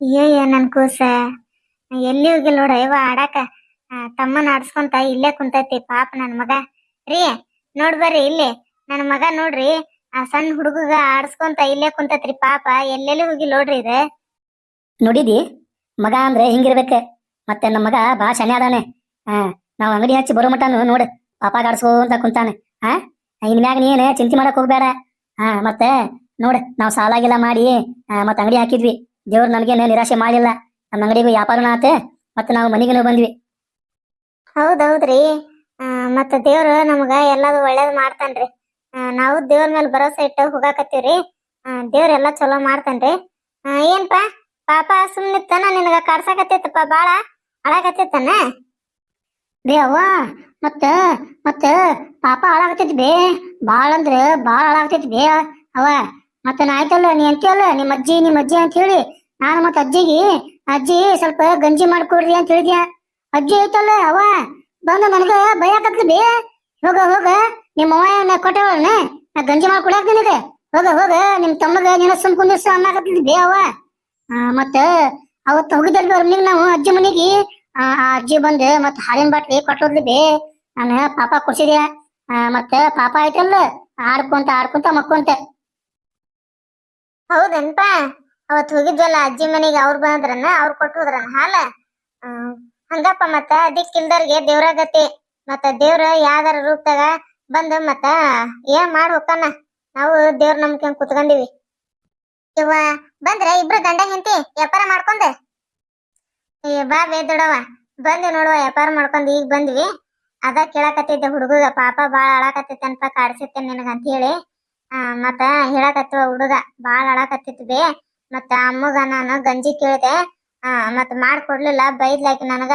ಅಯ್ಯಯ್ಯ ನನ್ ಕೂಸ. ಎಲ್ಲಿ ಹೋಗಿಲ್ಲ ನೋಡ ಇವ ಆಡಾಕ. ತಮ್ಮನ ಆಡ್ಸ್ಕೊಂತ ಇಲ್ಲೇ ಕುಂತೈತಿ, ಪಾಪ ನನ್ ಮಗ. ರೀ, ನೋಡ್ ಬರ್ರಿ ಇಲ್ಲಿ. ನನ್ ಮಗ ನೋಡ್ರಿ, ಆ ಸಣ್ಣ ಹುಡುಗಗ ಆಡ್ಸ್ಕೊಂತ ಇಲ್ಲೇ ಕುಂತೈತ್ರಿ, ಪಾಪ. ಎಲ್ಲೆಲ್ಲಿ ಹೋಗಿ ನೋಡ್ರಿ ಇದು? ನೋಡಿದಿ? ಮಗ ಅಂದ್ರೆ ಹಿಂಗಿರ್ಬೇಕ. ಮತ್ತೆ ನಮ್ಮ ಮಗ ಬಾ ಶನಿ ಅದಾನೆ. ಹಾ ನಾವ್ ಅಂಗಡಿ ಹಚ್ಚಿ ಬರೋ ಮಟನು ನೋಡ್ ಪಾಪ ಆಡ್ಸ್ಕೊಂತ ಕುಂತಾನೆ. ಹಾ ಇನ್ ಮ್ಯಾಗ ನೀನ್ ಚಿಂತೆ ಮಾಡಕ್ ಹೋಗ್ಬೇಡ. ಹಾ ಮತ್ತೆ ನೋಡ್, ನಾವ್ ಸಾಲಾಗಿಲ್ಲ ಮಾಡಿ ಮತ್ತ್ ಅಂಗಡಿ ಹಾಕಿದ್ವಿ. ದೇವ್ರು ನಮ್ಗೇನು ನಿರಾಶೆ ಮಾಡಿಲ್ಲ. ನಮ್ಮ ಅಂಗಡಿಗೂ ವ್ಯಾಪಾರನ ಆತೆ ಮತ್ತೆ ನಾವು ಮನೆಗೂ ಬಂದ್ವಿ. ಹೌದೌದ್ರಿ. ಮತ್ತ ದೇವ್ರು ನಮಗ ಎಲ್ಲದು ಒಳ್ಳೇದ್ ಮಾಡ್ತಾನ್ರಿ. ನಾವು ದೇವ್ರ ಮೇಲೆ ಭರೋಸೆ ಇಟ್ಟು ಹೋಗಾಕತ್ತೀವ್ರಿ. ದೇವ್ರ ಎಲ್ಲಾ ಚಲೋ ಮಾಡ್ತಾನ್ರಿ. ಏನ್ಪ ಪಾಪ ಸುಮ್ನಿತ್ತನ ನಿನಗ ಕಾಡ್ಸಾಕತ್ತೈತಪ್ಪ ಬಾಳ ಅಳಾಕತ್ತೈತನ ಬೇ ಅವ್ವ ಮತ್ತ ಮತ್ತ ಪಾಪ ಹಾಳಾಗತೈತಿ ಬೇ ಬಾಳ ಅಂದ್ರೆ ಬಾಳ ಹಾಳಾಗತೈತಿ ಬೇ ಅವ ಮತ್ತ ಆಯ್ತಲ್ಲ, ನೀ ಅಂತೀಯಲ್ಲ ನಿಮ್ಮ ಅಜ್ಜಿ ನಿಮ್ಮ ಅಜ್ಜಿ ಅಂತ ಹೇಳಿ. ನಾನು ಮತ್ತೆ ಅಜ್ಜಿಗೆ, ಅಜ್ಜಿ, ಸ್ವಲ್ಪ ಗಂಜಿ ಮಾಡ್ಕೊಡ್ರಿ ಅಂತ ಹೇಳಿದ್ಯ? ಅಜ್ಜಿ ಐತಲ್ಲ ಅವ ಬಂದು ನನಗ ಭಯ ಬೇ. ಹೋಗ ಹೋಗ, ನಿಮ್ಮ ಅವ್ವ ಕೊಟ್ಟವಳನ ನಾ ಗಂಜಿ ಮಾಡ್ಕೊಡಾಕ ನಿನಗೆ. ಹೋಗ ಹೋಗ ನಿಮ್ ತಮ್ಮಗ ನೀನ ಸುಮ್ ಕುಂದಿರ್ಸ ಅನ್ನಕತ್ತಿದ್ವಿ ಬೇ ಅವ ಮತ್ತ ಅವತ್ತು ಹೋಗಿದ್ದಲ್ಲಿ ಅವ್ರ ಮನೆಗೆ ನಾವು, ಅಜ್ಜಿ ಮನೆಗೆ. ಆ ಅಜ್ಜಿ ಬಂದು ಮತ್ ಹಾಲಿನ ಬಾಟ್ಲಿ ಕೊಟ್ಟೋದ್ಲಿ ಬೇ. ನಾನು ಪಾಪ ಕೊಡ್ಸಿದ್ಯಾ? ಮತ್ತ ಪಾಪ ಆಯ್ತಲ್ಲ, ಆಡ್ಕೊಂತ ಆಡ್ಕೊಂತ ಮಕ್ಕೊಂತ. ಹೌದನ್ಪ? ಅವತ್ ಹೋಗಿದ್ವಲ್ಲ ಅಜ್ಜಿ ಮನೆಗೆ, ಅವ್ರು ಬಂದ್ರನ್ನ ಅವ್ರು ಕೊಟ್ಟುದ್ರನ್ನ ಹಾಲ? ಹಂಗಪ್ಪ ಮತ್ತ ದಿಕ್ಕಿಲ್ದವ್ರಿಗೆ ದೇವ್ರಾಗತಿ. ಮತ್ತ ದೇವ್ರ ಯಾವ್ದಾರ ರೂಪದಾಗ ಬಂದು ಮತ್ತ ಏನ್ ಮಾಡ್ ಹೋಗ್ತಾನ ನಾವು ದೇವ್ರ ನಂಬಿಕೆ ಕುತ್ಕೊಂಡಿವಿ. ಇವ ಬಂದ್ರೆ ಇಬ್ರು ಗಂಡ ಹೆಂಡತಿ, ವ್ಯಾಪಾರ ಮಾಡ್ಕೊಂಡ? ಏ, ಬಾ ಬೇ ದೊಡವ ಬಂದು ನೋಡುವ, ವ್ಯಾಪಾರ ಮಾಡ್ಕೊಂಡ್ ಈಗ ಬಂದ್ವಿ. ಅದ ಕೇಳಕತ್ತಿದ್ದೆ ಹುಡುಗ ಪಾಪ ಬಾಳ ಅಳಾಕತ್ತಿತ್ತನ್ಪ ಅನ್ಪ ನಿನಗ ಅಂತ ಹೇಳಿ ಮತ್ತ ಹೇಳಕತ್ತವ ಹುಡುಗ ಬಾಳ ಅಳಕತ್ತಿತ್ತು ಬೇ. ಮತ್ತ ಅಮ್ಮಗ ನಾನು ಗಂಜಿ ಕೇಳಿದೆ. ಆ, ಮತ್ತ ಮಾಡ್ಕೊಡ್ಲಿಲ್ಲ ಬೈದ್ಲಾಕಿ ನನಗ,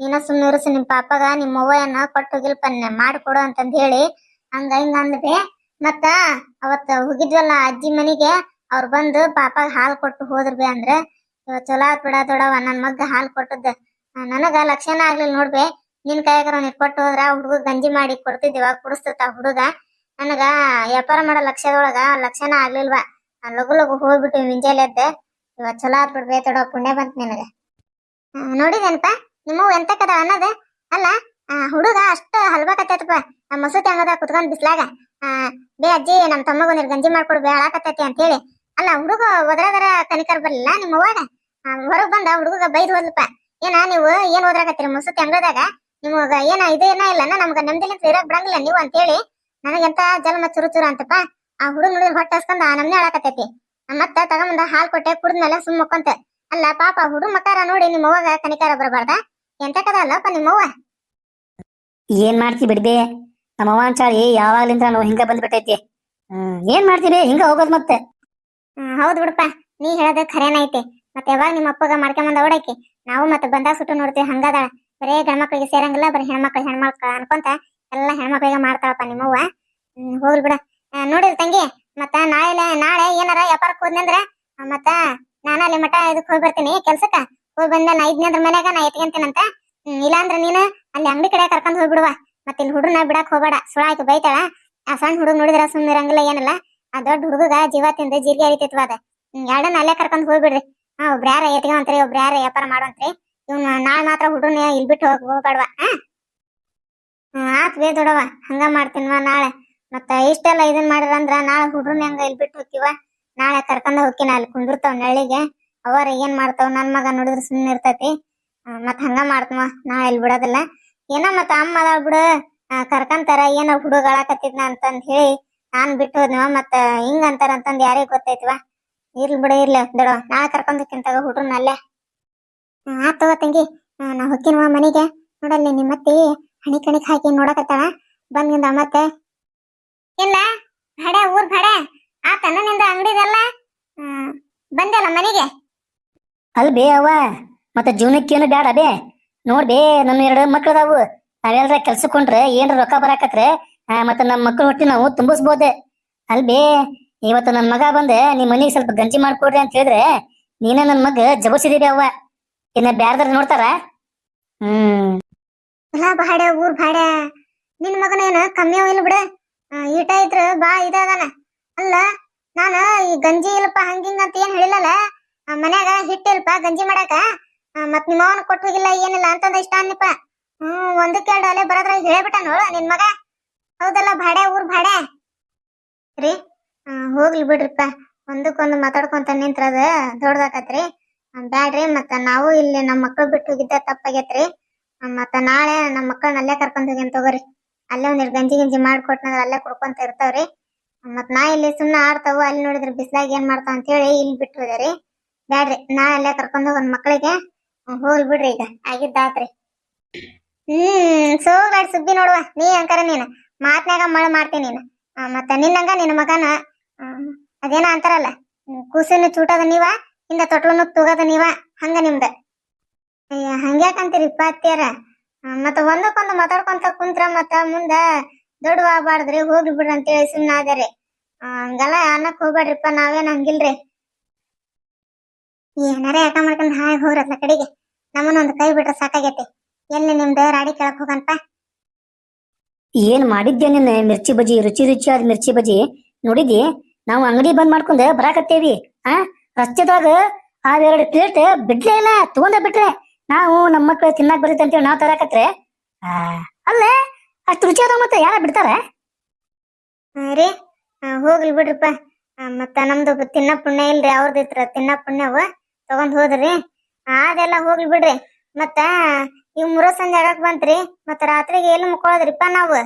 ನೀನ ಸುಮ್ಮನೆ ಇರಿಸಿ ನಿಮ್ ಪಾಪಗ, ನಿಮ್ ಅವ್ವಯನ್ನ ಕೊಟ್ಟು ಹೋಗಿಲ್ಪ ಮಾಡ್ಕೊಡು ಅಂತಂದ್ ಹೇಳಿ. ಹಂಗ ಹಿಂಗ ಅಂದ್ಬೆ ಮತ್ತ ಅವತ್ತ ಹೋಗಿದ್ವಲ್ಲ ಅಜ್ಜಿ ಮನಿಗೆ, ಅವ್ರು ಬಂದು ಪಾಪಗ ಹಾಲ್ ಕೊಟ್ಟು ಹೋದ್ರ ಬೇ ಅಂದ್ರ ಚಲೋ ಆತ್ ಬಿಡ ದೊಡವ ನನ್ ಮಗ್ಗ ಹಾಲ್ ಕೊಟ್ಟದ್ದ. ನನಗ ಲಕ್ಷಣ ಆಗ್ಲಿಲ್ಲ ನೋಡ್ಬೆ ನಿನ್ ಕೈಗಾರ ನೀ ಕೊಟ್ಟು ಹೋದ್ರ ಹುಡುಗ ಗಂಜಿ ಮಾಡಿ ಕೊಡ್ತಿದ್ದಿವ ಕುಡಿಸ್ತಾ ಹುಡುಗ. ನನಗ ವ್ಯಾಪಾರ ಮಾಡೋ ಲಕ್ಷ್ಯದೊಳಗ ಲಕ್ಷಣ ಆಗ್ಲಿಲ್ವಾ? ಲಗು ಲಗು ಹೋಗ್ಬಿಟ್ಟು ಮುಂಜಾನೆ ಎದ್ದೆ. ಇವತ್ ಚಲೋ ಆತ್ ಬಿಡ್ಬೇ ತಡೋ, ಪುಣ್ಯ ಬಂತ ನಿನಗ. ನೋಡಿದೇನಪ್ಪ? ನಿಮ್ಮವ್ ಎಂತ ಕದ ಅನ್ನೋದು? ಅಲ್ಲ ಹುಡುಗ ಅಷ್ಟ ಹಲ್ಬಾಕತ್ತೈತಪ್ಪ ಮಸೂತಿ ಹಂಗದ ಕುತ್ಕೊಂಡ್ ಬಿಸ್ಲಾಗ. ಬೇ ಅಜ್ಜಿ ನಮ್ಮ ತಮ್ಮಗ ಗಂಜಿ ಮಾಡ್ಕೊಡ್, ಬೇ ಅಂತ ಹೇಳಿ ಅಲ್ಲ, ಹುಡುಗ ಒದ್ರಾದರ ಕನಿಕರ್ ಬರ್ಲಿಲ್ಲ ನಿಮ್ಮ ಅವ್ವಾಗ? ಹೊರಗ್ ಬಂದ, ಹುಡುಗ ಬೈದ್ ಹೋದ್ಲಪ್ಪ. ಏನ, ನೀವು ಏನ್ ಓದ್ರಾಕತ್ತೀರಿ ಮಸೂತಿ ಅಂಗದಾಗ? ನಿಮಗ ಏನ ಇದು ಏನ ಇಲ್ಲ ನಮ್ಗ ನೆಮ್ಮದಿಲಿ ಇರಕ್ ಬರಂಗಿಲ್ಲ ನೀವು ಅಂತೇಳಿ. ನನಗೆಂತ ಜನ್ಮ ಚುರು ಚುರು ಅಂತಪ್ಪ? ಆ ಹುಡುಗ ನೋಡಿದ್ರೆ ಹೊಟ್ಟೆ ಹಸ್ಕೊಂಡ್ ನಮ್ನೆ ಅಳಕತ್ತೈತಿ ಮತ್ತ ತಗೊಂಬಂದ ಹಾಲ್ ಕೊಟ್ಟೆ ಕುಡಿದ್ಮೇಲೆ ಸುಮ್ ಮಕ್ಕೊಂತ. ಅಲ್ಲ ಪಾಪ ಹುಡುಗ ಮಕಾರ ನೋಡಿ ನಿಮ್ಮ ಅವ್ವಾಗ ಕನಿಕಾರ ಬರಬಾರ್ದ? ಎಂತ ಕದ ಅಲ್ಲಪ್ಪ ನಿಮ್ಮ ಅವ್ವ? ಏನ್ ಮಾಡ್ತಿ ಬಿಡ್ಬೇ ನಮ್ಮ ಅವ್ವ ಅಂಚಾಳಿ ಯಾವಾಗ್ಲಿಂದ ನಾವು ಹಿಂಗ ಬಂದ್ಬಿಟ್ಟೈತಿ. ಹ್ಮ್ ಏನ್ ಮಾಡ್ತೀವಿ ಹಿಂಗ ಹೋಗೋದ್ ಮತ್ತೆ. ಹೌದ್ ಬಿಡಪ್ಪ. ನೀ ಹೇಳದ ಖರೇನ ಐತಿ. ಮತ್ತೆ ಯಾವಾಗ ನಿಮ್ಮ ಅಪ್ಪಗ ಮಾಡ್ಕೊಂಬಂದ ಓಡಾಕಿ ನಾವು ಮತ್ತೆ ಬಂದಾಗ ಸುಟ್ಟು ನೋಡ್ತೀವಿ ಹಂಗದಾಳ. ಬರೇ ಗಂಡ್ಮಕ್ಳಿಗೆ ಸೇರಂಗಿಲ್ಲ ಬರೀ ಹೆಣ್ಮಕ್ಳು ಹೆಣ್ಮಕ್ಳು ಅನ್ಕೊಂತ ಎಲ್ಲಾ ಹೆಣ್ಮಕ್ಳಿಗೆ ಮಾಡ್ತಾಳಪ್ಪ ನಿಮ್ಮವ್ವ. ಹೋಗ್ಲಿ ಬಿಡ. ಆ, ನೋಡಿಲ್ ತಂಗಿ ಮತ್ತ ನಾಳೆ ನಾಳೆ ಏನಾರ ವ್ಯಾಪಾರಕ್ಕೆ ಹೋದ್ನಂದ್ರ ಮತ್ತ ನಾನು ಅಲ್ಲಿ ಮಠ ಇದಕ್ ಹೋಗಿ ಬರ್ತೀನಿ ಕೆಲ್ಸಕ್ಕ. ಹೋಗಿ ಬಂದ ನಾ ಇದ್ನಂದ್ರ ಮನ್ಯಾಗ ನಾ ಎತ್ಕೊಂತೀನಂತ. ಇಲ್ಲಾಂದ್ರ ನೀನು ಅಲ್ಲಿ ಅಂಗಡಿ ಕಡೆ ಕರ್ಕೊಂಡ್ ಹೋಗ್ಬಿಡುವ. ಮತ್ತೆ ಇಲ್ಲಿ ಹುಡುಗನ ಬಿಡಕ್ ಹೋಗ್ಬೇಡ ಸುಳ ಆಯ್ತು ಬೈತಾಳ. ಆ ಸಣ್ಣ ಹುಡುಗ ನೋಡಿದ್ರ ಸುಮ್ಮನೆ ಇರಂಗಿಲ್ಲ ಏನಲ್ಲ. ಆ ದೊಡ್ಡ ಹುಡುಗ ಜೀವ ತಿಂದ ಜೀರಿಗೆ ಹರಿತೈತ್ವ ಅದ. ಎರಡನ್ನ ಅಲ್ಲೇ ಕರ್ಕೊಂಡ್ ಹೋಗ್ಬಿಡ್ರಿ. ಹಾ ಒಬ್ರ ಯಾರ ಎತ್ಕೊಂತ್ರಿ ಒಬ್ರ ಯಾರ ವ್ಯಾಪಾರ ಮಾಡೋಂತ್ರಿ. ಇವ್ ನಾಳೆ ಮಾತ್ರ ಹುಡುಗನ ಇಲ್ಲಿ ಬಿಟ್ಟು ಹೋಗ್ಬೇಡವಾ ಹ್ಮ್, ಆತ್ ಬೇ ದೊಡವ ಹಂಗ ಮಾಡ್ತೀನ್ವ ನಾಳೆ. ಮತ್ತ ಇಷ್ಟೆಲ್ಲ ಇದನ್ ಮಾಡಿರಂದ್ರ ನಾಳೆ ಹುಡ್ರನ್ ಹೆಂಗ ಇಲ್ಲಿ ಬಿಟ್ಟು ಹೋಗ್ತಿವ ನಾಳೆ ಕರ್ಕೊಂಡ ಹೋಗ್ತೀನಿ ಅಲ್ಲಿ ಕುಂದಿರ್ತಾವ ನಳ್ಳಿಗೆ. ಅವರ ಏನ್ ಮಾಡ್ತಾವ ನನ್ ಮಗ ನೋಡಿದ್ರ ಸುಮ್ಮನೆ ಇರ್ತೈತಿ. ಮತ್ ಹಂಗ ಮಾಡ್ತವ ನಾಳೆ ಇಲ್ಲಿ ಬಿಡೋದಿಲ್ಲ. ಏನೋ ಮತ್ತ ಅಮ್ಮ ಅದಾಳ ಬಿಡು. ಕರ್ಕಂತಾರ ಏನೋ ಹುಡುಗ ಅಳಾಕತ್ತಿದ್ನ ಅಂತಂದ್ ಹೇಳಿ ನಾನ್ ಬಿಟ್ಟು ಹೋದ್ನವ ಮತ್ತ ಹಿಂಗ ಅಂತಾರ ಅಂತಂದ್ ಯಾರಿಗ್ ಗೊತ್ತೈತಿವ? ಇರ್ಲಿ ಬಿಡ ಇರ್ಲಿ ದೊಡ ನಾಳೆ ಕರ್ಕೊಂಡಕ್ಕಿಂತಾಗ ಹುಡ್ರನ್ನ ಅಲ್ಲೇ. ಹ್ಮ್, ಆತ್ ತಗೋ ನಾ ಹೊಕ್ಕಿನವ ಮನೆಗೆ. ನೋಡಲ್ಲಿ ನಿಮ್ಮ ಅತ್ತಿ ಹಣಿ ಕಣಿಕ್ ಹಾಕಿ ನೋಡಕತ್ತಾಳ ಬಂದಿಂದ ಮತ್ತೆ. ಇಲ್ಲ ಭಡೆ ಊರ್ ಭಡೆ ಆ ನಿಂದ ಅಂಗಡಿದಲ್ಲ ಬಂದಲ್ಲ ಮನೆಗೆ? ಅಲ್ ಬೇ ಅವ್ವ, ಮತ್ತೆ ಜೀವನಕ್ಕೇನು ಬೇಡ ಬೇ. ನೋಡ್ ಬೇ ನಮ್ಮ ಎರಡು ಮಕ್ಳು ಅದಾವು ನಾವೆಲ್ರ ಕೆಲ್ಸಕ್ಕೊಂಡ್ರೆ ಏನ್ರ ರೊಕ್ಕ ಬರಾಕತ್ರೆ ಮತ್ತೆ ನಮ್ಮ ಮಕ್ಳು ಹೊಟ್ಟೆ ನಾವು ತುಂಬಿಸ್ಬೋದೆ. ಅಲ್ ಬೇ ಇವತ್ತು ನನ್ ಮಗ ಬಂದೆ, ನಿಮ್ ಮನಿಗೆ ಸ್ವಲ್ಪ ಗಂಜಿ ಮಾಡ್ಕೊಡ್ರಿ ಅಂತ ಹೇಳಿದ್ರೆ, ನೀನ ನನ್ನ ಮಗ ಜಬಸಿದೀರಿ ಅವ್ವ. ಇನ್ನ ಬ್ಯಾರ್ದ್ರ ನೋಡ್ತಾರ? ಹ್ಮ್. ಎಲ್ಲ ಬಾಡ, ಊರ್ ಬಾಡ. ನಿನ್ ಮಗನೇನ ಕಮ್ಮಿ ಇಲ್ಲ ಬಿಡ. ಈಟ ಇದ್ರ ಬಾ ಇದಾಗನ ಅಲ್ಲ, ನಾನ ಈ ಗಂಜಿ ಇಲ್ಲಪ್ಪ, ಹಂಗಿಂಗ ಅಂತ ಏನ್ ಹೇಳಿಲ್ಲಲ್ಲ. ಮನ್ಯಾಗ ಹಿಟ್ಟಿಲ್ಪ ಗಂಜಿ ಮಾಡಾಕ. ಮತ್ ನಿಮ್ಮ ಅವನ್ ಕೊಟ್ಟು ಹೋಗಿಲ್ಲ, ಏನಿಲ್ಲ ಅಂತಂದ ಇಷ್ಟ ಅನ್ನಪ್ಪ ಹ್ಮ್ ಒಂದಕ್ಕೆ ಎರಡು ಅಲೆ ಬರದ್ರ ಹೇಳ್ಬಿಟ್ಟ ನೋಡು ನಿನ್ ಮಗ. ಹೌದಲ್ಲ, ಬಾಡ, ಊರ್ ಬಾಡ. ರೀ ಹೋಗ್ಲಿ ಬಿಡ್ರಿಪ್ಪ. ಒಂದಕ್ಕೊಂದು ಮಾತಾಡ್ಕೊಂತ ನಿಂತ್ರದ ದೊಡ್ಡದಾಕತ್ರಿ ಬ್ಯಾಡ್ರಿ, ಮತ್ತ ನಾವು ಇಲ್ಲಿ ನಮ್ಮ ಮಕ್ಳು ಬಿಟ್ಟು ಹೋಗಿದ್ದ ತಪ್ಪಾಗೈತ್ರಿ. ಮತ್ತ ನಾಳೆ ನಮ್ಮ ಮಕ್ಕಳನ್ನ ಅಲ್ಲೇ ಕರ್ಕೊಂಡ್ ಹೋಗಿ ತಗೋರಿ. ಅಲ್ಲೇ ಒಂದಿಟ್ ಗಂಜಿ ಗಿಂಜಿ ಮಾಡ್ಕೊಟ್ನಂದ್ರ ಅಲ್ಲೇ ಕುಡ್ಕೊಂತ ಇರ್ತಾವ್ರಿ. ಮತ್ ನಾ ಇಲ್ಲಿ ಸುಮ್ನೆ ಆಡ್ತಾವು, ಅಲ್ಲಿ ನೋಡಿದ್ರ ಬಿಸ್ಲಾಗ ಏನ್ ಮಾಡ್ತಾವ ಅಂತ ಹೇಳಿ ಇಲ್ಲಿ ಬಿಟ್ಟು ಬ್ಯಾಡ್ರಿ, ನಾ ಅಲ್ಲೇ ಕರ್ಕೊಂಡ್ ಮಕ್ಳಿಗೆ ಹೋಗ್ಬಿಡ್ರಿ ಹೋಗ್ಲಿ ಬಿಡ್ರಿ ಈಗ ಆಗಿದ್ದಾತ್ರಿ ಹ್ಮ್ ಸೋಗಾಡ್ ಸುದ್ದಿ ನೋಡುವ. ನೀ ಅಂಕರ ನೀನ್, ಮಾತ್ನ್ಯಾಗ ಮಳ ಮಾಡ್ತೀನಿ ನೀನ್. ಮತ್ತ ನಿನ್ನಂಗ ನಿನ್ನ ಮಗನ ಅದೇನ ಅಂತಾರಲ್ಲ ಕೂಸಿನ ಚೂಟದ ನೀವ, ಹಿಂದ ತೊಟ್ಲನ್ನು ತೂಗದ ನೀವ, ಹಂಗ ನಿಮ್ದ. ಅಯ್ಯ ಹಂಗ್ಯಾಕಂತೀರಿಪ್ಪ ಅತ್ಯಾರ ಆ, ಮತ್ತ ಒಂದಕ್ಕೊಂದು ಮಾತಾಡ್ಕೊಂತ ಕುಂತ್ರ ಮತ್ತ ಮುಂದ ದೊಡ್ಡವಾಗ್ಬಾರ್ದ್ರಿ ಹೋಗಿ ಬಿಡ್ರಿ ಅಂತೇಳಿ ಸುಮ್ನ ಆದ್ರಿ ಹಂಗಲ್ಲ ಅನ್ನಕ್ ಹೋಗ್ಬೇಡ್ರಿಪ್ಪ ನಾವೇನ್ ಹಂಗಿಲ್ರಿ. ಏನಾರ ಯಾಕ ಮಾಡ್ಕೊಂಡ್ ಹಾಗೆ ಹೋಗ್ರತ್ಲ ಕಡೆಗೆ? ನಮ್ಮನ್ನ ಒಂದ್ ಕೈ ಬಿಟ್ರೆ ಸಾಕಾಗೈತಿ. ಎಲ್ಲಿ ನಿಮ್ದು ರಾಡಿ ಕೇಳಕ್ ಹೋಗಂತ? ಏನ್ ಮಾಡಿದ್ಯಾ ನಿನ್ನ ಮಿರ್ಚಿ ಬಜಿ ರುಚಿ ರುಚಿಯಾದ ಮಿರ್ಚಿ ಬಜಿ ನೋಡಿದಿ ನಾವು ಅಂಗಡಿ ಬಂದ್ ಮಾಡ್ಕೊಂಡ್ ಬರಾಕತ್ತೇವಿ ಆ? ರಸ್ತೆದಾಗ ಅವೆರಡು ಪ್ಲೇಟ್ ಬಿಡ್ಲೇ ಇಲ್ಲ ತಗೊಂಡ ಬಿಟ್ರೆ. ನಾವು ನಮ್ಮ ಮಕ್ಳು ತಿನ್ನಕ್ ಬರುತ್ತೆ ಅಂತೇಳಿ ನಾವು ತರಾಕತ್ರೆ ಆ, ಅಲ್ಲೇ ಅಷ್ಟು ರುಚಿ ಅದಾವ ಮತ್ತೆ ಯಾರ ಬಿಡ್ತಾರ? ರೀ ಹೋಗ್ಲಿ ಬಿಡ್ರಿಪ್ಪ. ಮತ್ತ ನಮ್ದು ತಿನ್ನ ಪುಣ್ಯ ಇಲ್ರಿ ಅವ್ರದ್ದು ಇತ್ರ ತಿನ್ನ ಪುಣ್ಯವ ತಗೊಂಡ್ ಹೋದ್ರಿ. ಅದೆಲ್ಲ ಹೋಗ್ಲಿ ಬಿಡ್ರಿ. ಮತ್ತ ಈಗ ಮುರ ಸಂಜೆ ಆಗಕ್ ಬಂತ್ರಿ. ಮತ್ತ ರಾತ್ರಿಗೆ ಎಲ್ಲಿ ಮುಕ್ಕೊಳ್ಳೋದ್ರಿಪ್ಪ ನಾವು?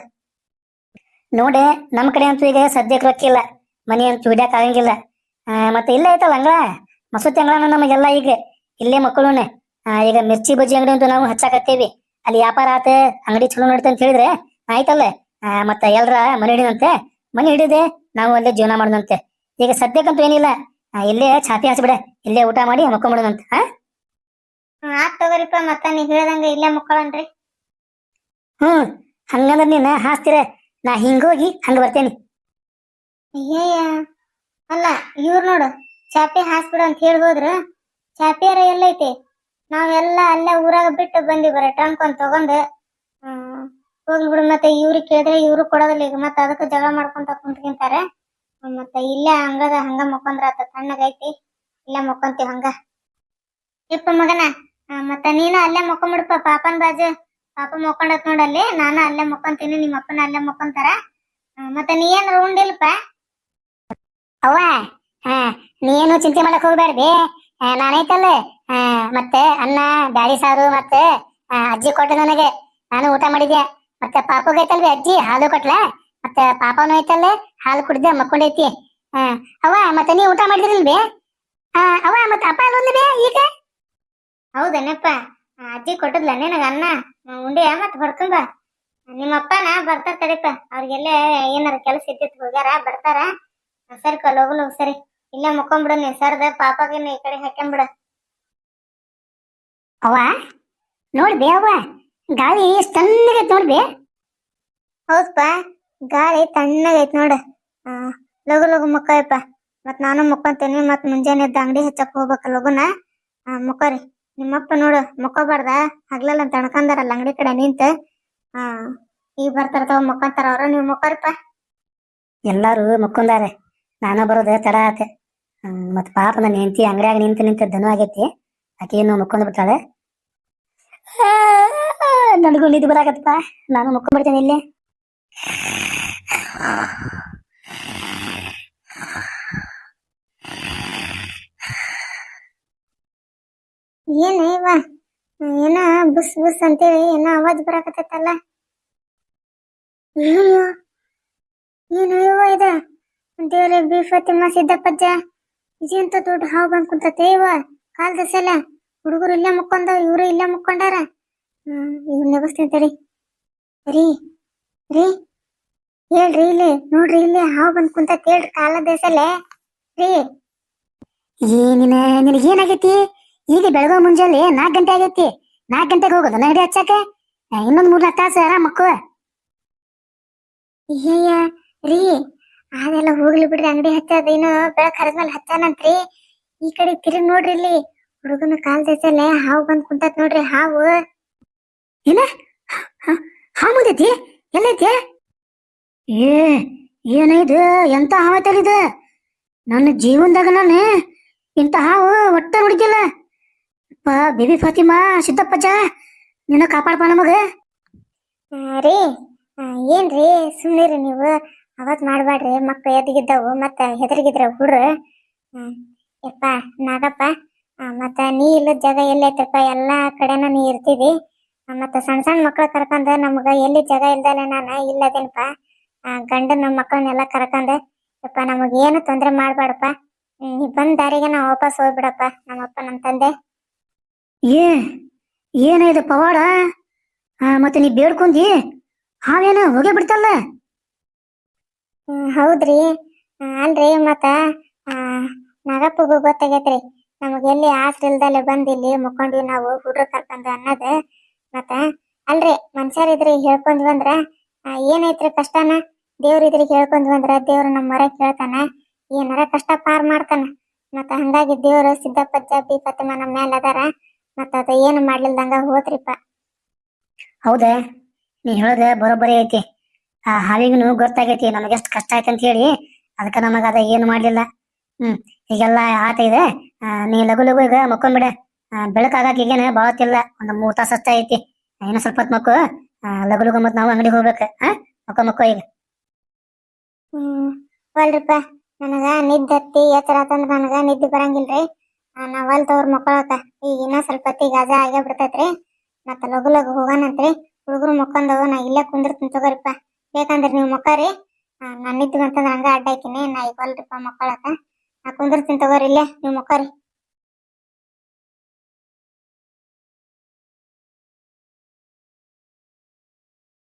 ನೋಡಿ ನಮ್ ಕಡೆ ಅಂತೂ ಈಗ ಸದ್ಯಕ್ಕೆ ರೊಕ್ಕಿಲ್ಲ ಮನಿ ಅಂತೂ ಹಿಡಿಯಕ್ ಆಗಂಗಿಲ್ಲ. ಮತ್ತೆ ಇಲ್ಲೇ ಐತಲ್ಲ ಹಂಗ ಮಸೂತಿ ಅಂಗಳನ ನಮಗೆಲ್ಲ ಈಗ ಇಲ್ಲೇ ಮಕ್ಕಳುನೆ. ಈಗ ಮಿರ್ಚಿ ಬಜ್ಜಿ ಅಂಗಡಿ ಅಂತೂ ನಾವು ಹಚ್ಚಾಕತ್ತೇವಿ. ಅಲ್ಲಿ ವ್ಯಾಪಾರ ಆತ ಅಂಗಡಿ ಚಲೋ ನಡೀತ ಅಂತ ಹೇಳಿದ್ರೆ ಆಯ್ತಲ್ಲ? ಮತ್ತ ಎಲ್ರ ಮನೆ ಹಿಡಿದಂತೆ ಮನೆ ಹಿಡಿದೆ ನಾವು ಅಲ್ಲೇ ಜೀವನ ಮಾಡೋದಂತೆ. ಈಗ ಸದ್ಯಕ್ಕಂತೂ ಏನಿಲ್ಲ. ಇಲ್ಲೇ ಛಾತಿ ಹಚ್ಬಿಡೆ ಇಲ್ಲೇ ಊಟ ಮಾಡಿ ಮಕ್ಕೊಂಬಿಡೋದಂತೆ ಹಾ ಆತ್ ತಗೋರಿಪ್ಪ ಮತ್ತ ನೀ ಹೇಳ್ದಂಗ ಇಲ್ಲೇ ಮಕ್ಕೊಳನ್ರಿ. ಹ್ಮ್ ಹಂಗಂದ್ರ ನೀನ್ ಹಾಸ್ತಿರ. ನಾ ಹಿಂಗೋಗಿ ಹಂಗ ಬರ್ತೇನಿ. ಅಯ್ಯಯ್ಯ. ಅಲ್ಲ ಇವ್ರು ನೋಡು ಚಾಪೆ ಹಾಸ್ಬಿಡು ಅಂತ ಹೇಳಿ ಹೋದ್ರು ಚಾಪಿಯಾರ ಎಲ್ಲೈತಿ? ನಾವೆಲ್ಲ ಅಲ್ಲೇ ಊರಾಗ ಬಿಟ್ಟು ಬಂದಿ ಬರ ಟ್ರಂಕ್ ಒಂದ್ ತಗೊಂಡ್. ಹೋಗ್ಲಿ ಬಿಡು ಮತ್ತೆ ಇವ್ರಿಗೆ ಕೇಳಿದ್ರೆ ಇವ್ರು ಕೊಡೋದಿಲ್ಲ ಈಗ ಮತ್ತೆ ಅದಕ್ಕೆ ಜಗಳ ಮಾಡ್ಕೊಂತ ಕುಂತ್ಕಿಂತಾರೆ. ಮತ್ತೆ ಇಲ್ಲೇ ಹಂಗದ ಹಂಗ ಮಕ್ಕೊಂದ್ರ ಆತ ತಣ್ಣಗೈತಿ ಇಲ್ಲೇ ಮಕ್ಕೊಂತೀವಿ ಹಂಗ. ಯಪ್ಪ ಮಗನ. ಮತ್ತ ನೀನು ಅಲ್ಲೇ ಮಕ್ಕೊಂಬಿಡಪ್ಪ ಪಾಪನ್ ಬಾಜು. ಪಾಪ ಮಕ್ಕೊಂಡತ್ ನೋಡಲ್ಲಿ ನಾನು ಅಲ್ಲೇ ಮಕ್ಕೊಂತೀನಿ ನಿಮ್ಮ ಅಪ್ಪನ ಅಲ್ಲೇ ಮಕ್ಕೊಂತಾರ. ಮತ್ತೆ ನೀ ಏನಾರ ಉಂಡಿಲ್ಪ ಅವ್ವ ಹಾ ನೀನು ಚಿಂತೆ ಮಾಡಕ್ ಹೋಗ್ಬೇಡ್ರಿ ಆ, ನಾನೈತಲ್ಲ ಮತ್ತೆ ಅನ್ನ, ಬ್ಯಾಳಿ ಸಾರು, ಮತ್ತೆ ಅಜ್ಜಿ ಕೊಟ್ಟ ನನಗೆ. ನಾನು ಊಟ ಮಾಡಿದ್ಯಾ? ಮತ್ತೆ ಪಾಪಗೈತಲ್ವಿ ಅಜ್ಜಿ? ಹಾಲು ಕೊಟ್ಲ? ಮತ್ತೆ ಪಾಪನು ಐತಲ್ಲೇ? ಹಾಲು ಕುಡ್ದೆ ಮಕ್ಕೊಂಡೈತಿ ಹಾ ಅವ್ವ, ಮತ್ತೆ ನೀ ಊಟ ಮಾಡಿದ್ರಿಲ್ಬಿ ಹಾ ಅವ್ವ, ಮತ್ತೆ ಅಪ್ಪ ಅಲ್ಲೊಂದಿದೆ ಈಗ? ಹೌದನಪ್ಪ. ಅಜ್ಜಿ ಕೊಟ್ಟದ್ಲ? ನಿನಗ ಅನ್ನ, ಉಂಡೆ ಮತ್ ಹೊಡ್ಕೊಂಡ್ ಬಾ. ನಿಮ್ಮ ಅಪ್ಪನ ಬರ್ತಾರ ತಡಿಪ ಅವ್ರಿಗೆಲ್ಲ ಏನಾರ ಕೆಲಸ ಇದ್ದಿತ್ತು ಹೋಗ್ಯಾರ, ಬರ್ತಾರ. ಸರಿ ಕಲ್ ಹೋಗ್ಲು ಸರಿ. ಇಲ್ಲೇ ಮುಕ್ಕೊಂಬಿಡು ನೀ ಸರ್ದ ಪಾಪಾಗಿನ ಈ ಕಡೆ ಹಾಕ್ಯಂಬಿಡ. ಅವ್ವ ನೋಡ್ಬಿ ಅವ್ವ ಗಾಳಿ ಎಷ್ಟ್ ತಣ್ಣಗೈತ್ ನೋಡ್ಬಿ. ಹೌದಪ್ಪ ಗಾಳಿ ತಣ್ಣಗೈತ್ ನೋಡ. ಲಘು ಲಘು ಲಗು ಮುಕ್ಕಯಪ್ಪ. ಮತ್ ನಾನು ಮುಕ್ಕೊಂತೀನಿ ಮತ್ ಮುಂಜಾನೆ ಇದ್ದ ಅಂಗಡಿ ಹಚ್ಚಕ್ ಹೋಗ್ಬೇಕ ಲಗುನ. ಮುಕ್ಕರಿ ನಿಮ್ಮಪ್ಪ ನೋಡು ಮುಕ್ಕೋಬಾರ್ದ. ಹಗ್ಲಲ್ಲ ಅಂತ ಅಣ್ಕಂದಾರಲ್ಲ ಅಂಗಡಿ ಕಡೆ ನಿಂತ. ಆ ಈಗ ಬರ್ತಾರ ತಗೋ ಮುಕ್ಕೊಂತಾರ ಅವ್ರ ನೀವು ಮುಕ್ಕೋರಿಪ್ಪ. ಎಲ್ಲಾರು ಮುಕ್ಕೊಂದಾರೆ ನಾನು ಬರೋದು ತಡ ಆತೆ. ಮತ್ ಪಾಪ ನನ್ನ ಹೆಂಡತಿ ಅಂಗಡಿಯಾಗ ನಿಂತು ನಿಂತ ಧನು ಆಗೈತಿ. ಆಕೆ ಮುಕ್ಕೊಂಡು ಬಿಡ್ತಾಳೆ ನನಗೂ ನಿದ್ದೆ ಬರಾಕತ್ತಪ್ಪ. ನಾನು ಮುಕ್ಕೊಂಡ್ಬಿಡ್ತೇನೆ ಇಲ್ಲಿ. ಏನ ಇವ, ಏನ ಬುಸ್ ಬುಸ್ ಅಂತೇಳಿ ಏನೋ ಅವಾಜ್ ಬರಾಕತ್ತೈತಲ್ಲ. ಅಯ್ಯೋ ಏನು ಇವ ಇದ. ದೇವ್ರೆ ಬೀಫತಿಮ್ಮ ಸಿದ್ದಪ್ಪಜ್ಜ. ಇದಂತ ದೊಡ್ಡ ಹಾವು ಬಂದ್ ಕುಂತತೆ ಇವ. ಕಾಲ್ ದಸಲ ಹುಡುಗರು ಇಲ್ಲೇ ಮುಕ್ಕೊಂಡ ಇವ್ರು ಇಲ್ಲೇ ಮುಕ್ಕೊಂಡಾರ ಹ್ಮ್ ಇವ್ ನೆಬಸ್ತೀನಿ ತಡಿ. ರೀ ರೀ, ಹೇಳ್ರಿ ಇಲ್ಲಿ, ನೋಡ್ರಿ ಇಲ್ಲಿ, ಹಾವು ಬಂದ್ ಕುಂತತ್ ಹೇಳ್ರಿ ಕಾಲ ದೇಸಲೆ ರೀ, ಏನಿನ ನಿನಗೇನಾಗೈತಿ ಈಗ ಬೆಳಗ್ಗೆ ಮುಂಜಾನೆ ನಾಲ್ಕು ಗಂಟೆ ಆಗೈತಿ. ನಾಲ್ಕು ಗಂಟೆಗೆ ಹೋಗೋದು ಅಂಗಡಿ ಹಚ್ಚಾಕ ಇನ್ನೊಂದು ಮೂರ್ನಾಲ್ಕು ತಾಸು ಆರಾಮ ಮಕ್ಕಳು ಅಯ್ಯಯ್ಯ ರೀ ಅದೆಲ್ಲ ಹೋಗ್ಲಿ ಬಿಡ್ರಿ, ಅಂಗಡಿ ಹಚ್ಚದ ಏನು ಬೆಳಕ್ ಹರಿದ್ಮೇಲೆ ಹಚ್ಚಾನಂತ್ರಿ. ಈ ಕಡೆ ತಿರುಗಿ ನೋಡ್ರಿ ಇಲ್ಲಿ ಹುಡುಗನ ಕಾಲ್ ದಸಲೆ ಹಾವು ಬಂದ್ ಕುಂತತ್ ನೋಡ್ರಿ, ಹಾವು. ಏನ? ಹಾವು ಮುಂದೈತಿ ಎಲ್ಲೈತಿ? ಏ ಏನಿದು ಎಂತ ಹಾವೈತಲ್ಲ ಇದು? ನನ್ನ ಜೀವನದಾಗ ನಾನು ಇಂತ ಹಾವು ಒಟ್ಟ ನೋಡಿದ್ದಿಲ್ಲ ಅಪ್ಪ, ಬೇಬಿ ಫಾತಿಮಾ ಸಿದ್ದಪ್ಪಜ್ಜ ನಿನ್ನ ಕಾಪಾಡಪ್ಪ ನಮಗ. ರೀ ಏನ್ರಿ ಸುಮ್ಮನೆ ರೀ ನೀವು. ಅವತ್ ಮಾಡ್ಬೇಡ್ರಿ ಮಕ್ಳು ಎದ್ಗಿದ್ದವು ಮತ್ತೆ ಹೆದರಿಗಿದ್ರ ಹುಡ್ರು. ಯಪ್ಪ ನಾಗಪ್ಪ ಮತ್ತ ನೀ ಇಲ್ಲದ ಜಾಗ ಎಲ್ಲೈತಪ್ಪ ಎಲ್ಲಾ ಕಡೆನೂ ನೀ ಇರ್ತಿದಿ ಆ, ಮತ್ತ ಸಣ್ಣ ಸಣ್ಣ ಮಕ್ಳು ಕರ್ಕೊಂಡ್ ನಮ್ಗ ಎಲ್ಲಿ ಜಾಗ ಇಲ್ದಲೆ ನಾನು ಇಲ್ಲದೇನಪ್ಪ? ಗಂಡನ ಮಕ್ಕಳನ್ನೆಲ್ಲ ಕರ್ಕೊಂಡ್ ಯಪ್ಪ ನಮಗ ಏನು ತೊಂದ್ರೆ ಮಾಡ್ಬೇಡಪ್ಪ ನೀ ಬಂದ ದಾರಿಗೆ ನಾವು ವಾಪಸ್ ಹೋಗ್ಬಿಡಪ್ಪ ನಮ್ಮಪ್ಪ ನಮ್ಮ ತಂದೆ. ಏ ಏನ ಇದು ಪವಾಡ? ಮತ್ತೆ ನೀ ಬೇಡ್ಕೊಂಡಿ ಹಾವೇನ ಹೋಗೇ ಬಿಡ್ತಲ್ಲ? ಹೌದ್ರಿ. ಅಲ್ರಿ ಮತ್ತ ನಾಗಪ್ಪಗೂ ಗೊತ್ತಾಗೈತ್ರಿ. ನಮಗೆ ಎಲ್ಲಿ ಆಸರೆ ಇಲ್ದಲೆ ಬಂದ್ ಇಲ್ಲಿ ಮುಕೊಂಡಿ ನಾವು ಹುಡ್ರು ಕರ್ಕೊಂಡು ಅನ್ನೋದ್. ಮತ್ತ ಅಲ್ರಿ ಮನ್ಷ್ಯರ್ ಇದ್ರಿ ಬಂದ್ರ ಏನೈತ್ರಿ ಕಷ್ಟನ? ದೇವ್ರಿದ್ರಿ ಇದ್ರಿ ಬಂದ್ರ ದೇವ್ರ ನಮ್ಮ ಮರ ಕೇಳ್ತಾನ. ಏನಾರ ಕಷ್ಟ ಪಾರ್ ಮಾಡ್ತಾನ. ಮತ್ತ ಹಂಗಾಗಿ ದೇವ್ರು ಸಿದ್ದಪ್ಪಜ್ಜ ಬಿ ಫತಿಮಾ ನಮ್ಮ ಮೇಲೆ ಅದಾರ. ಮತ್ತ ಅದ ಏನು ಮಾಡ್ಲಿಲ್ದಂಗ ಹೋತ್ರಿಪ್ಪ. ಹೌದ? ನೀ ಹೇಳೋದ ಬರೋಬ್ಬರಿ ಐತಿ. ಆ ಹಾವಿಗೂ ಗೊತ್ತಾಗೈತಿ ನಮಗೆ ಎಷ್ಟು ಕಷ್ಟ ಆಯ್ತು ಅಂತ ಹೇಳಿ. ಅದಕ್ಕೆ ನಮಗ ಅದ ಏನು ಮಾಡ್ಲಿಲ್ಲ. ಹ್ಮ್, ಈಗೆಲ್ಲ ಆತ ಇದೆ. ನೀ ಲಗು ಲಗು ಈಗ ಮಕ್ಕೊಂಬಿಡ. ಬೆಳಕಾಗಕ್ಕೆ ಈಗೇನ ಬಾಳತ್ತಿಲ್ಲ. ಒಂದು ಮೂರ್ ತಾಸ ಅಷ್ಟ ಐತಿ. ಏನೋ ಸ್ವಲ್ಪ ಹೊತ್ತು ಮಕ್ಕು. ಲಘು ಲಘು ಮತ್ ನಾವು ಅಂಗಡಿಗೆ ಹೋಗ್ಬೇಕು. ಹಾ ಮಕ್ಕೋ ಮಕ್ಕೋ ಈಗ. ಹ್ಮ್ ಒಲ್ರಿಪ್ಪ ನನಗ ನಿದ್ದೆ ಹತ್ತಿ ಎಚ್ಚರ ಆತಂದ್ರ ನನಗ ನಿದ್ದೆ ಬರಂಗಿಲ್ರಿ. ನಾ ಒಲ್ ತವ್ರ ಮಕ್ಕಳಕ. ಈಗ ಇನ್ನ ಸ್ವಲ್ಪ ಹೊತ್ತಿಗೆ ಅಜ ಆಗೇ ಬಿಡ್ತೈತ್ರಿ. ಮತ್ತ ಲಗು ಲಗು ಹೋಗಾನಂತ್ರಿ ಹುಡುಗರು ಮಕ್ಕೊಂಡವು ನಾ ಇಲ್ಲೇ ಕುಂದಿರ್ತೀನಿ ತಗೋರಿಪ್ಪ. ಬೇಕಂದ್ರೆ ನೀವು ಮಕ್ಕರಿ. ನಾನು ನಿದ್ದೆ ಅಂತಂದ್ರೆ ಹಂಗ ಅಡ್ಡ ಹಾಕಿನಿ. ನಾ ಈಗ ಮಕ್ಕಳಕ. ನಾ ಕುಂದಿರ್ತೀನಿ ತಗೋರಿ ಇಲ್ಲೇ ನೀವು ಮಕ್ಕರಿ.